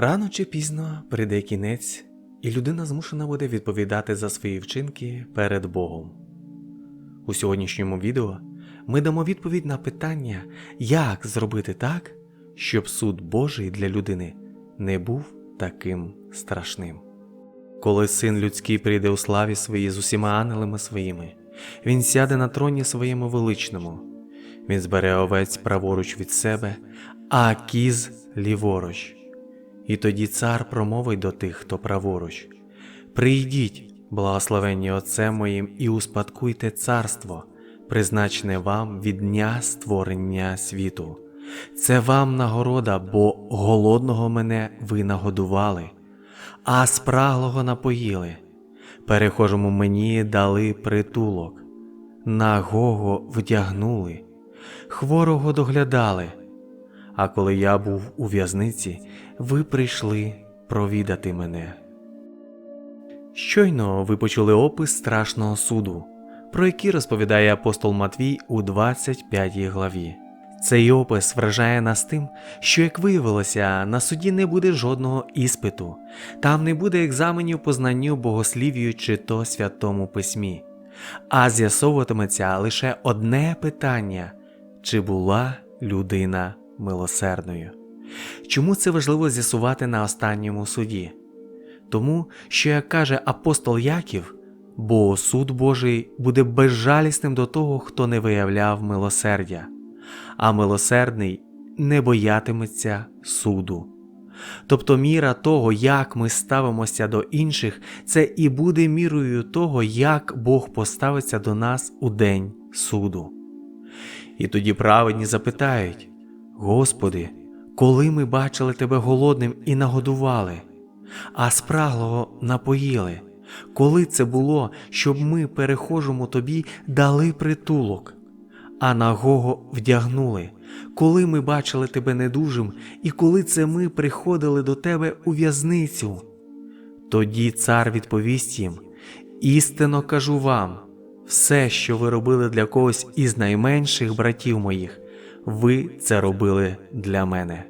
Рано чи пізно прийде кінець, і людина змушена буде відповідати за свої вчинки перед Богом. У сьогоднішньому відео ми дамо відповідь на питання, як зробити так, щоб суд Божий для людини не був таким страшним. Коли син людський прийде у славі своїй з усіма ангелами своїми, він сяде на троні своєму величному, він збере овець праворуч від себе, а кіз ліворуч. І тоді цар промовить до тих, хто праворуч: Прийдіть, благословенні Отцем моїм, і успадкуйте царство, призначене вам від дня створення світу. Це вам нагорода, бо голодного мене ви нагодували, а спраглого напоїли. Перехожому мені дали притулок, нагого вдягнули, хворого доглядали. А коли я був у в'язниці, ви прийшли провідати мене. Щойно ви почули опис страшного суду, про який розповідає апостол Матвій у 25 главі. Цей опис вражає нас тим, що, як виявилося, на суді не буде жодного іспиту, там не буде екзаменів по знанню богослів'ю чи то святому письмі, а з'ясовуватиметься лише одне питання: чи була людина милосердною. Чому це важливо з'ясувати на останньому суді? Тому, що, як каже апостол Яків, бо суд Божий буде безжалісним до того, хто не виявляв милосердя, а милосердний не боятиметься суду. Тобто міра того, як ми ставимося до інших, це і буде мірою того, як Бог поставиться до нас у день суду. І тоді праведні запитають: Господи, коли ми бачили Тебе голодним і нагодували, а спраглого напоїли, коли це було, щоб ми, перехожому Тобі, дали притулок, а нагого вдягнули, коли ми бачили Тебе недужим, і коли це ми приходили до Тебе у в'язницю. Тоді цар відповість їм: істинно кажу вам, все, що ви робили для когось із найменших братів моїх, ви це робили для мене.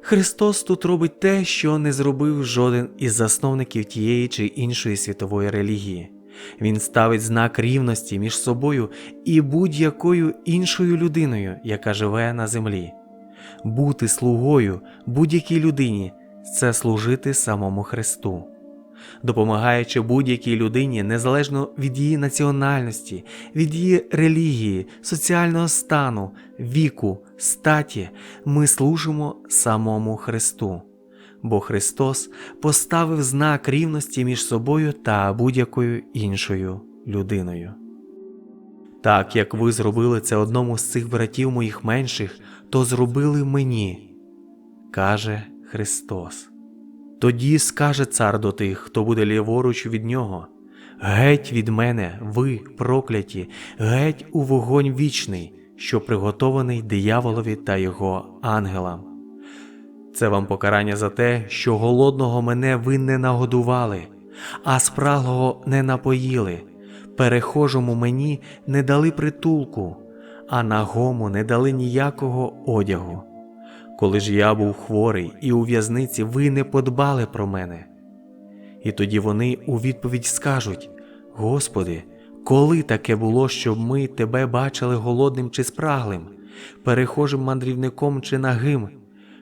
Христос тут робить те, що не зробив жоден із засновників тієї чи іншої світової релігії. Він ставить знак рівності між собою і будь-якою іншою людиною, яка живе на землі. Бути слугою будь-якій людині це служити самому Христу. Допомагаючи будь-якій людині незалежно від її національності, від її релігії, соціального стану, віку, статі, ми служимо самому Христу. Бо Христос поставив знак рівності між собою та будь-якою іншою людиною. Так як ви зробили це одному з цих братів моїх менших, то зробили мені, каже Христос. Тоді скаже цар до тих, хто буде ліворуч від нього: Геть від мене, ви, прокляті, геть у вогонь вічний, що приготований дияволові та його ангелам. Це вам покарання за те, що голодного мене ви не нагодували, а спраглого не напоїли, перехожому мені не дали притулку, а нагому не дали ніякого одягу. Коли ж я був хворий і у в'язниці, ви не подбали про мене. І тоді вони у відповідь скажуть: Господи, коли таке було, щоб ми тебе бачили голодним чи спраглим, перехожим мандрівником чи нагим,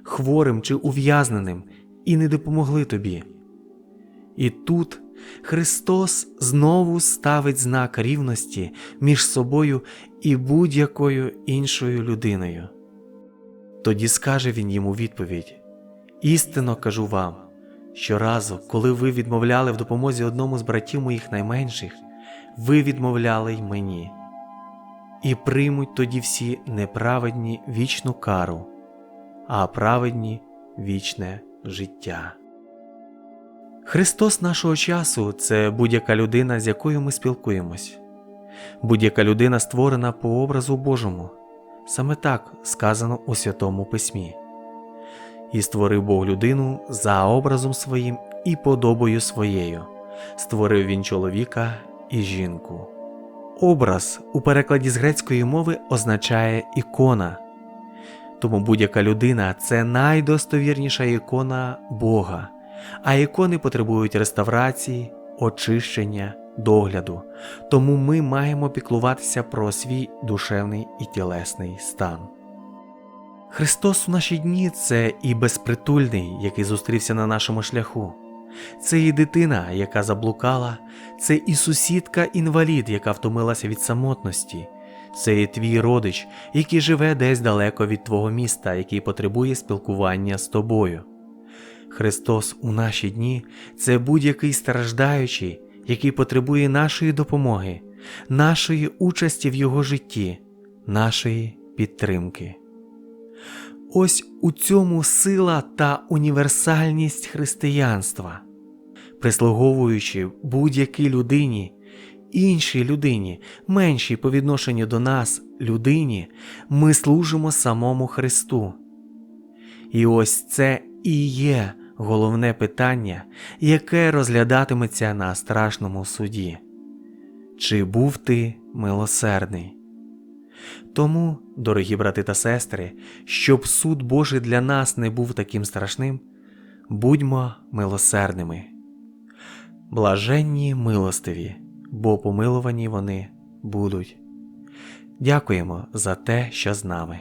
хворим чи ув'язненим, і не допомогли тобі. І тут Христос знову ставить знак рівності між собою і будь-якою іншою людиною. Тоді скаже він йому відповідь: Істинно кажу вам, що разу, коли ви відмовляли в допомозі одному з братів моїх найменших, ви відмовляли й мені, і приймуть тоді всі неправедні вічну кару, а праведні вічне життя. Христос нашого часу це будь-яка людина, з якою ми спілкуємось, будь-яка людина створена по образу Божому. Саме так сказано у Святому Письмі. І створив Бог людину за образом своїм і подобою своєю, створив він чоловіка і жінку. Образ у перекладі з грецької мови означає ікона. Тому будь-яка людина це найдостовірніша ікона Бога, а ікони потребують реставрації, очищення, догляду. Тому ми маємо піклуватися про свій душевний і тілесний стан. Христос у наші дні це і безпритульний, який зустрівся на нашому шляху. Це і дитина, яка заблукала, це і сусідка інвалід, яка втомилася від самотності, це і твій родич, який живе десь далеко від твого міста, який потребує спілкування з тобою. Христос у наші дні це будь-який страждаючий, який потребує нашої допомоги, нашої участі в його житті, нашої підтримки. Ось у цьому сила та універсальність християнства. Прислуговуючи будь-якій людині, іншій людині, меншій по відношенню до нас людині, ми служимо самому Христу. І ось це і є головне питання, яке розглядатиметься на страшному суді. Чи був ти милосердний? Тому, дорогі брати та сестри, щоб суд Божий для нас не був таким страшним, будьмо милосердними. Блаженні милостиві, бо помилувані вони будуть. Дякуємо за те, що з нами.